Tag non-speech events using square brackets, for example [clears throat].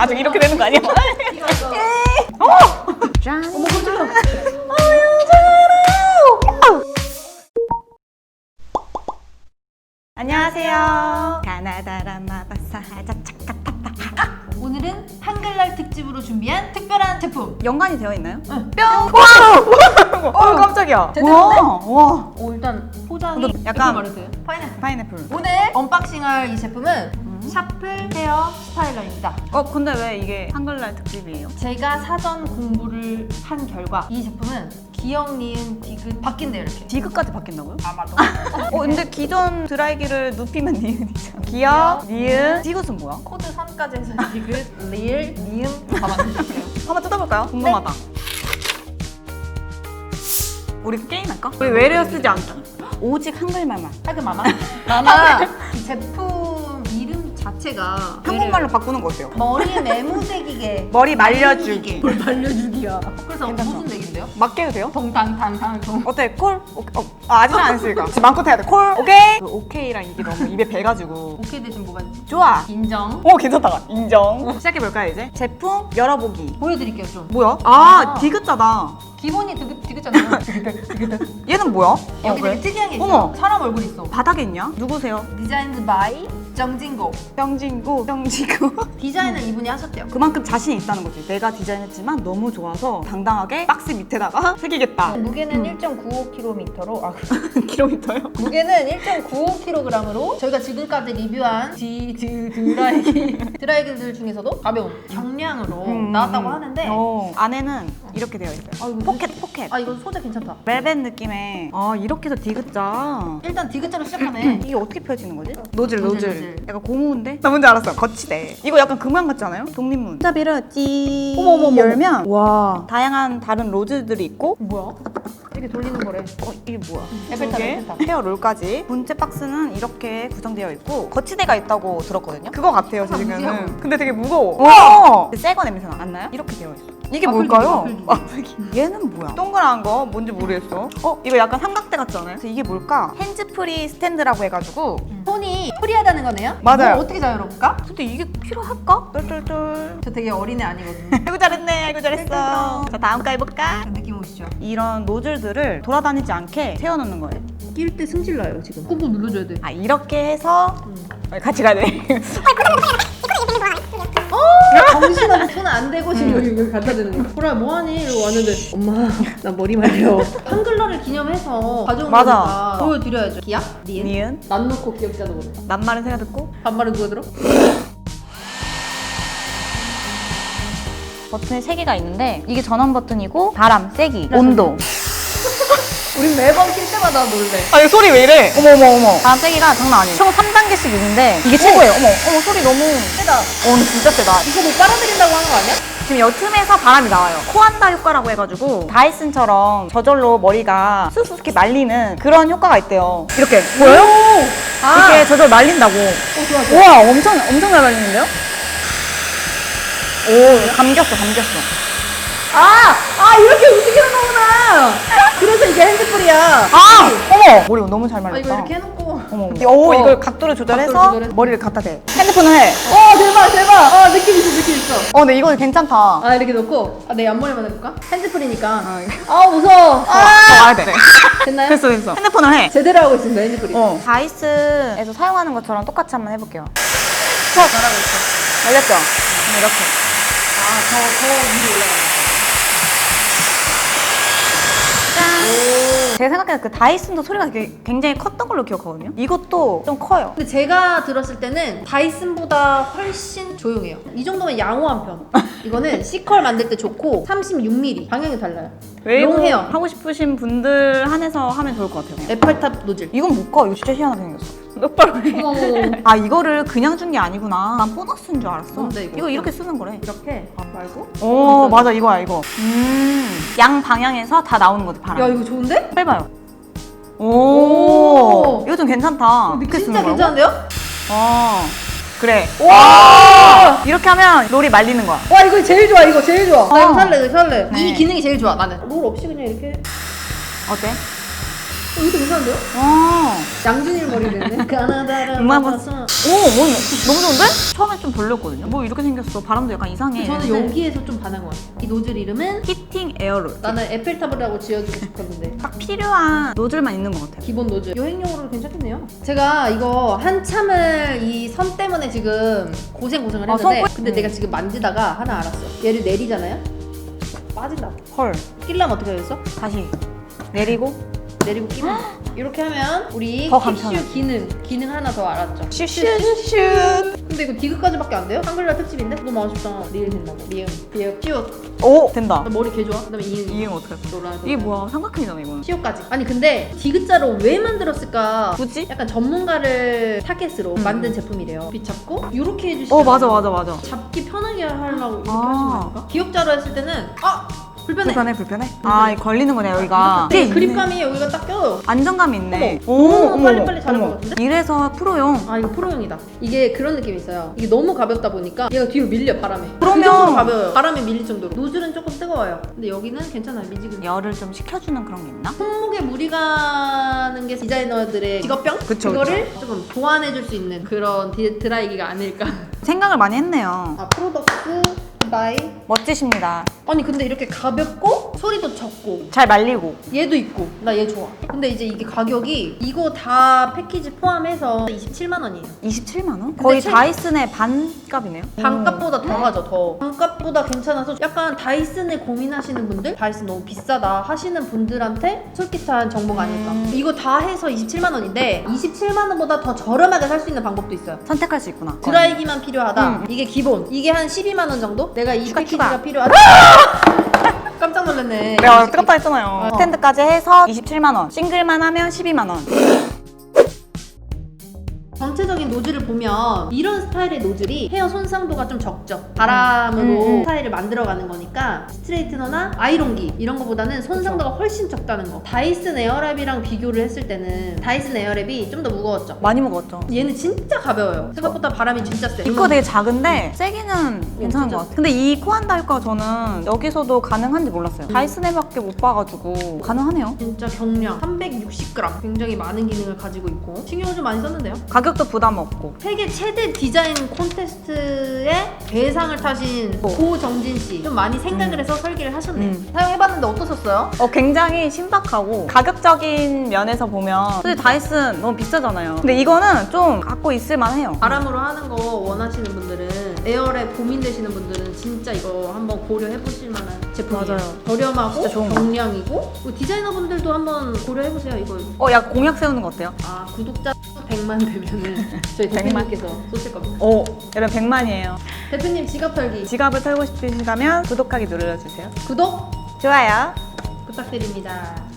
나중에 이렇게 되는 거 아니야? 이거. 짠. 어머 깜짝이야. 안녕하세요. 가나다라 마 바사 자차카타타. 오늘은 한글날 특집으로 준비한 특별한 제품. 연관이 되어 있나요? 응. 뿅. 와. 어 깜짝이야. 제대로 와. 와. 오 일단 포장이 약간- 말해도 돼요? 파인애플. 파인애플. 오늘 언박싱할 이 제품은 샤플 헤어 스타일러입니다. 어 근데 왜 이게 한글날 특집이에요? 제가 사전 공부를 한 결과 이 제품은 기억, 니은, 디귿 바뀐대요 이렇게. 디귿까지 바뀐다고요? 아마도. [laughs] 어 근데 기존 드라이기를 눕히면 니은이잖아. 기억, 니은, 디귿은 뭐야? 코드 3까지 해서 디귿, 리을, 니은 다 만들어줄게요. 한번 뜯어볼까요? 궁금하다. 우리 게임 할까? 우리 외래어 쓰지 않기. 오직 한글말만. [laughs] 하여튼 마마. [laughs] 마마 이 제품 자체가 한국말로 바꾸는 거 어때요? 머리에 메모대기게 [laughs] 머리 말려주기. 뭘 말려주기야. 그래서 괜찮죠? 무슨 대기인데요? 맞게도 돼요? 동당당당 어때? 콜? 오, 어, 아, 아직은 안 했으니까. 지금 마음껏 해야 돼. 콜? 오케이? 그 오케이랑 이게 너무 입에 배가지고. 오케이 대신 뭐가 있지? 좋아. 인정. 오, 괜찮다. 인정. 시작해볼까요, 이제? 제품 열어보기. 보여드릴게요 좀. 뭐야? 아, 아. 디귿자다. 기본이 디귿 디귿잖아요. [laughs] 얘는 뭐야? 여기 어, 되게 왜? 특이한 게 있어. 어머. 사람 얼굴 있어. 바닥에 있냐? 누구세요? 디자인드 바이 정진고. 병진구, 병지구. 디자인은 이분이 하셨대요. 그만큼 자신이 있다는 거지. 내가 디자인했지만 너무 좋아서 당당하게 박스 밑에다가 [laughs] 새기겠다. 무게는 1.95kg로 아 [laughs] 킬로미터요? 무게는 1.95kg으로 저희가 지금까지 리뷰한 디 드 드라이기 [laughs] 드라이기들 중에서도 가벼운 경량으로 음. 나왔다고 하는데 어, 안에는 이렇게 되어 있어요. 아, 이거 포켓, 포켓. 아 이거 소재 괜찮다. 벨벳 느낌의 아 이렇게 해서 디귿자 일단 디귿자로 시작하네. [clears throat] 이게 어떻게 펴지는 거지? 노즐 노즐. 약간 고무인데? 나 뭔지 알았어 거치대 이거 약간 금양 같지 않아요? 독립문 손잡이를 찌 어머, 어머, 어머. 열면 와 다양한 다른 로즈들이 있고 뭐야? 이렇게 돌리는 거래. 어 이게 뭐야? 에펠탑, 두 개, 에펠탑. 헤어 롤까지 본체 박스는 이렇게 구성되어 있고 거치대가 있다고 들었거든요 그거 같아요 제 아, 생각에는. 근데 되게 무거워 새거 냄새 안 나요? 이렇게 되어 있어 이게 와플 뭘까요? 두개, 와플 기. 얘는 뭐야? 동그란 거 뭔지 모르겠어 어? 이거 약간 삼각대 같지 않아요? 그래서 이게 뭘까? 핸즈프리 스탠드라고 해가지고 손이 프리하다는 거네요? 맞아요. 뭐 어떻게 자유롭을까? 근데 이게 필요할까? 똘똘똘 저 되게 어린애 아니거든요. [laughs] 아이고 잘했네 아이고 잘했어 자 다음 거 해볼까? 느낌 오시죠? 이런 노즐들을 돌아다니지 않게 세워놓는 거예요 낄 때 승질 나요 지금. 꾹꾹 눌러줘야 돼. 아 이렇게 해서 어, 같이 가야 돼 [laughs] 정신없이 손안 대고 지금 여기, 여기 갖다 대는 거야. 보라 뭐하니? 이러고 왔는데 엄마 나 머리 말려. 한글날을 기념해서 가져온 맞아. 거니까 보여드려야죠. 기약? 니은? 니은 난 놓고 기억자도 모르. 낱말은 새가 듣고 반말은 누가 들어? 버튼이 세 개가 있는데 이게 전원 버튼이고 바람, 세기, 온도 우리 매번 킬 때마다 놀래. 아, 이 소리 왜 이래? 어머, 어머, 어머. 바람 세기가 장난 아니에요. 총 3단계씩 있는데, 이게 최고예요. 어머, 어머, 소리 너무. 세다. 어, 근데 진짜 세다. 이거 뭐 빨아들인다고 하는 거 아니야? 지금 여 틈에서 바람이 나와요. 코안다 효과라고 해가지고, 다이슨처럼 저절로 머리가 쑥쑥 말리는 그런 효과가 있대요. 이렇게. 보여요? 아. 이렇게 저절로 말린다고. 어 좋아 좋아. 우와, 엄청, 엄청 잘 말리는데요? 오, 감겼어, 감겼어. 아! 아 이렇게 움직이는 거구나! 그래서 이게 핸드풀이야. 아! 어머! 머리 너무 잘 아 말렸다. 이거 이렇게 해놓고. 어머, 어머. 오, 이걸 각도를 조절해서 각도를 조절해서. 머리를 갖다 대. 핸드폰을 해. 어 대박 대박! 어 느낌 있어 느낌 있어. 어, 근데 이거 괜찮다. 아 이렇게 놓고 아, 내 앞머리만 해볼까? 핸드풀이니까. 어, 아 무서워. 아, 더 와야 돼. [laughs] 됐나요? 됐어, 됐어. 핸드폰을 해. 제대로 하고 있습니다 핸드풀이. 어. 다이슨에서 사용하는 것처럼 똑같이 한번 해볼게요. 첫! 잘하고 있어. 열렸죠? 음, 이렇게. 아더더 위로 올라가. 짠! 제가 생각해도 그 다이슨도 소리가 되게 굉장히 컸던 걸로 기억하거든요? 이것도 좀 커요. 근데 제가 들었을 때는 다이슨보다 훨씬 조용해요. 이 정도면 양호한 편. [laughs] 이거는 C컬 만들 때 좋고 36mm 방향이 달라요. 웨이브 롱헤어. 하고 싶으신 분들 한해서 하면 좋을 것 같아요. 에펠탑 노즐. 이건 못 가. 이거 진짜 희한하게 생겼어. 똑바로 해. 어머 아 이거를 그냥 준 게 아니구나. 난 보너스인 줄 알았어. 뭔데, 이거? 이렇게 쓰는 거래. 이렇게 아, 말고? 오 맞아 이거야 이거. 음양 방향에서 다 나오는 거지 바람. 야 이거 좋은데? 해봐요. 오, 오. 이거 좀 괜찮다. 이거 이렇게 진짜 쓰는 거라고? 괜찮은데요? 어 그래. 와! 이렇게 하면 롤이 말리는 거야. 와 이거 제일 좋아 이거 제일 좋아. 나 이거 어. 살래 이거 살래. 네. 이 기능이 제일 좋아 나는. 롤 없이 그냥 이렇게 어때? 이것도 괜찮은데요? 와. 양준일 머리 되네. [laughs] 가나다라. 음악 맞아서. 오, 뭐, 너무 좋은데? 처음에 좀 별로였거든요. 뭐 이렇게 생겼어. 바람도 약간 이상해. 저는 근데 여기에서 좀 반한 것 같아요. 이 노즐 이름은 히팅 에어롤. 나는 에펠탑이라고 지어주고 싶었는데 딱 필요한 노즐만 있는 것 같아요. 기본 노즐 여행용으로 괜찮겠네요. 제가 이거 한참을 이 선 때문에 지금 고생 고생을 아, 했는데 선 꼬- 근데 음. 내가 지금 만지다가 하나 알았어. 얘를 내리잖아요. 빠진다. 헐. 끼려면 어떻게 하겠어? 다시 내리고 내리고 끼면 돼. [gasps] 이렇게 하면 우리 더 간편하네. 기능 기능 하나 더 알았죠. 슈슈슈. 근데 이거 디귿까지밖에 안 돼요? 한글날 특집인데? 너무 아쉽다. 리을 된다고. 리을. 리을. 피옷. 오, 된다. 나 머리 개 좋아. 그다음에 이응. 이행 어떻게 할까? 노라. 이게 뭐야? 삼각형이잖아 이거는. 시오까지. 아니 근데 디귿자로 왜 만들었을까? 굳이? 약간 전문가를 타겟으로 음. 만든 제품이래요. 빛 잡고 이렇게 해주시면 어 맞아 맞아 맞아. 잡기 편하게 하려고 이렇게 아. 하신 거 아닐까? 기억자로 했을 때는 아 불편해. 불편해 불편해? 아 이거 걸리는 거네 여기가. 네, 있네. 그립감이 여기가 딱 껴요. 안정감이 있네. 어머, 너무 빨리빨리 잘할 것 같은데? 이래서 프로용. 아 이거 프로용이다. 이게 그런 느낌이 있어요. 이게 너무 가볍다 보니까 얘가 뒤로 밀려 바람에. 그러면- 그 정도로 가벼워요. 바람에 밀릴 정도로. 노즐은 조금 뜨거워요. 근데 여기는 괜찮아요. 미지근. 열을 좀 식혀주는 그런 게 있나? 손목에 무리 가는 게 디자이너들의 직업병? 그쵸, 그거를 조금 보완해줄 수 있는 그런 디- 드라이기가 아닐까. 생각을 많이 했네요. 아 프로덕스 바이. 멋지십니다. 아니 근데 이렇게 가볍고 소리도 적고 잘 말리고. 얘도 있고 나 얘 좋아. 근데 이제 이게 가격이 이거 다 패키지 포함해서 27만 원이에요. 27만 원? 거의 체- 다이슨의 반값이네요. 반값보다 더 하죠 더 반값보다 괜찮아서 약간 다이슨에 고민하시는 분들 다이슨 너무 비싸다 하시는 분들한테 솔깃한 정보가 아닐까 음. 이거 다 해서 27만 원인데 27만 원보다 더 저렴하게 살 수 있는 방법도 있어요 선택할 수 있구나. 드라이기만 필요하다 음. 이게 기본 이게 한 12만 원 정도? 내가 이 추가, 패키지가 추가. 필요하다 깜짝 놀랐네 내가 뜨겁다 했잖아요. 어. 스탠드까지 해서 27만 원. 싱글만 하면 12만 원. 전체적인 노즐을 보면 이런 스타일의 노즐이 헤어 손상도가 좀 적죠. 바람으로 음, 음. 스타일을 만들어가는 거니까 스트레이트너나 아이롱기 이런 거보다는 손상도가 훨씬 적다는 거. 다이슨 에어랩이랑 비교를 했을 때는 다이슨 에어랩이 좀 더 무거웠죠. 많이 먹었죠. 얘는 진짜 가벼워요. 생각보다 바람이 진짜 세. 이거 되게 작은데 세기는 괜찮은. 것 같아요. 근데 이 코안다 효과 저는 여기서도 가능한지 몰랐어요. 다이슨에밖에 못 봐가지고 가능하네요. 진짜 경량 360g 굉장히 많은 기능을 가지고 있고 신경을 좀 많이 썼는데요. 가격도 부담 없고. 세계 최대 디자인 콘테스트의 대상을 타신 고정진 씨 좀 많이 생각을 해서 설계를 하셨네요. 음. 사용해봤는데 어떠셨어요? 어, 굉장히 신박하고 가격적인 면에서 보면 사실 다이슨 너무 비싸잖아요. 근데 이거는 좀 갖고 있을 만해요. 바람으로 하는 거 원하시는 분들은 에어랩 고민되시는 분들은 진짜 이거 한번 고려해 보실 만한 제품이에요. 맞아요. 저렴하고 진짜 좋은 거. 경량이고 그리고 디자이너분들도 한번 고려해 보세요. 이거 어, 약 공약 세우는 거 어때요? 아 구독자 100만 되면은 [laughs] 저희 100만? 대표님께서 쏘실 겁니다. 오, 여러분 100만이에요. 대표님 지갑 털기 지갑을 털고 싶으시다면 구독하기 눌러주세요. 구독 좋아요. 부탁드립니다.